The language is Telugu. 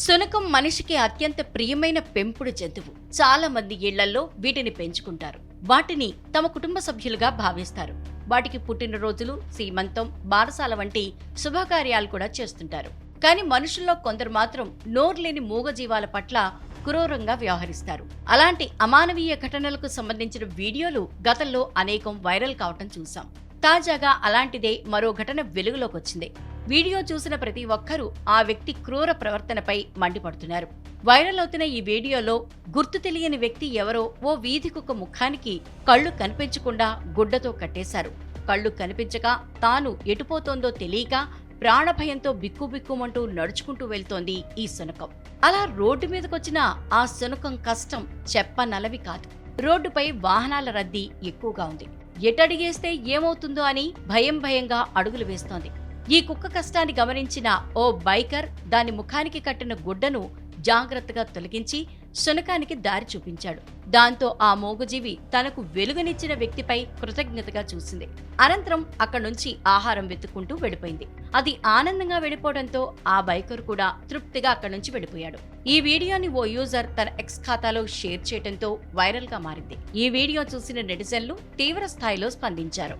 శునకం మనిషికి అత్యంత ప్రియమైన పెంపుడు జంతువు. చాలా మంది ఇళ్ళల్లో వీటిని పెంచుకుంటారు. వాటిని తమ కుటుంబ సభ్యులుగా భావిస్తారు. వాటికి పుట్టినరోజులు సీమంతం బారసాల వంటి శుభకార్యాలు కూడా చేస్తుంటారు. కానీ మనుషుల్లో కొందరు మాత్రం నోర్లేని మూగజీవాల పట్ల క్రూరంగా వ్యవహరిస్తారు. అలాంటి అమానవీయ ఘటనలకు సంబంధించిన వీడియోలు గతంలో అనేకం వైరల్ కావటం చూశాం తాజాగా అలాంటిదే మరో ఘటన వెలుగులోకి వచ్చింది. వీడియో చూసిన ప్రతి ఒక్కరూ ఆ వ్యక్తి క్రూర ప్రవర్తనపై మండిపడుతున్నారు. వైరల్ అవుతున్న ఈ వీడియోలో గుర్తు తెలియని వ్యక్తి ఎవరో ఓ వీధి కుక్క ముఖానికి కళ్ళు కనిపించకుండా గుడ్డతో కట్టేశారు. కళ్ళు కనిపించక తాను ఎటుపోతోందో తెలియక ప్రాణభయంతో బిక్కుబిక్కుమంటూ నడుచుకుంటూ వెళ్తోంది ఈ శునకం. అలా రోడ్డు మీదకొచ్చిన ఆ శునకం కష్టం చెప్పనలవి కాదు. రోడ్డుపై వాహనాల రద్దీ ఎక్కువగా ఉంది. ఎటడిగేస్తే ఏమవుతుందో అని భయం భయంగా అడుగులు వేస్తోంది. ఈ కుక్క కష్టాన్ని గమనించిన ఓ బైకర్ దాని ముఖానికి కట్టిన గుడ్డను జాగ్రత్తగా తొలగించి శునకానికి దారి చూపించాడు. దాంతో ఆ మోగుజీవి తనకు వెలుగునిచ్చిన వ్యక్తిపై కృతజ్ఞతగా చూసింది. అనంతరం అక్కడి నుంచి ఆహారం వెతుక్కుంటూ వెళ్ళిపోయింది. అది ఆనందంగా వెళ్ళిపోవడంతో ఆ బైకర్ కూడా తృప్తిగా అక్కడి నుంచి వెళ్ళిపోయాడు. ఈ వీడియోని ఓ యూజర్ తన ఎక్స్ ఖాతాలో షేర్ చేయడంతో వైరల్గా మారింది. ఈ వీడియో చూసిన నెటిజన్లు తీవ్ర స్థాయిలో స్పందించారు.